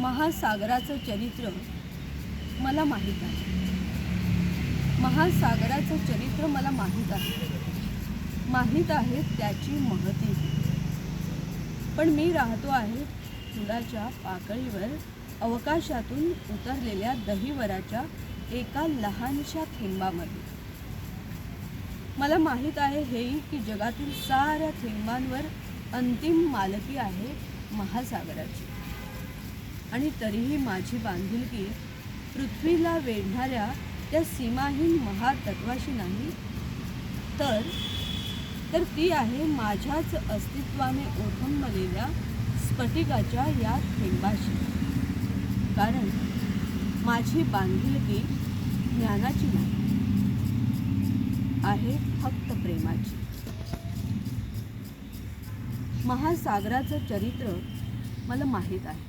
महासागराचं चरित्र मला माहीत आहे. महासागराचं चरित्र मला माहीत आहे. माहीत आहे त्याची महती. पण मी राहतो आहे फुलाच्या पाकळीवर अवकाशातून उतरलेल्या दहीवराच्या एका लहानशा थेंबामध्ये. मला माहीत आहे हेही की जगातील साऱ्या थेंबांवर अंतिम मालकी आहे महासागराची. आणि तरीही माझी बांधिलकी पृथ्वीला वेढणाऱ्या त्या सीमाहीन महातत्वाशी नाही? तर तर ती आहे माझ्याच अस्तित्वाने ओथंबलेल्या स्फटिकाच्या या थेंबाशी. कारण माझी बांधिलकी ज्ञानाची नाही आहे फक्त प्रेमाची. महासागराचं चरित्र मला माहीत आहे.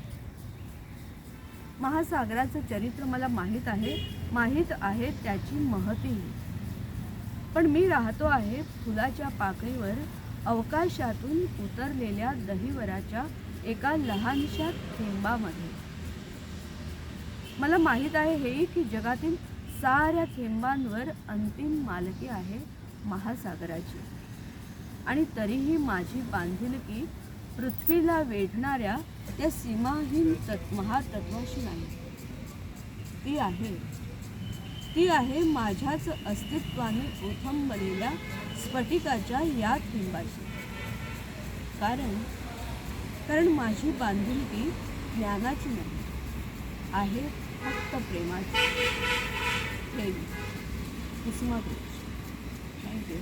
महासागराचं चरित्र मला माहीत आहे माहीत आहे त्याची महतीही पण मी राहतो आहे फुलाच्या पाकळीवर अवकाशातून उतरलेल्या दहीवराच्या एका लहानशा थेंबामध्ये. मला माहीत आहे हेही की जगातील साऱ्या थेंबांवर अंतिम मालकी आहे महासागराची. आणि तरीही माझी बांधिलकी पृथ्वीला वेढणाऱ्या त्या सीमाहीन तत् महातत्वाशी नाही. ती आहे. ती आहे माझ्याच अस्तित्वाने ओथंबलेल्या स्फटिकाच्या या थेंबाची कारण कारण माझी बांधिलकी ज्ञानाची नाही. आहे फक्त प्रेमाची. थेंब कुसुमाग्रज. थँक्यू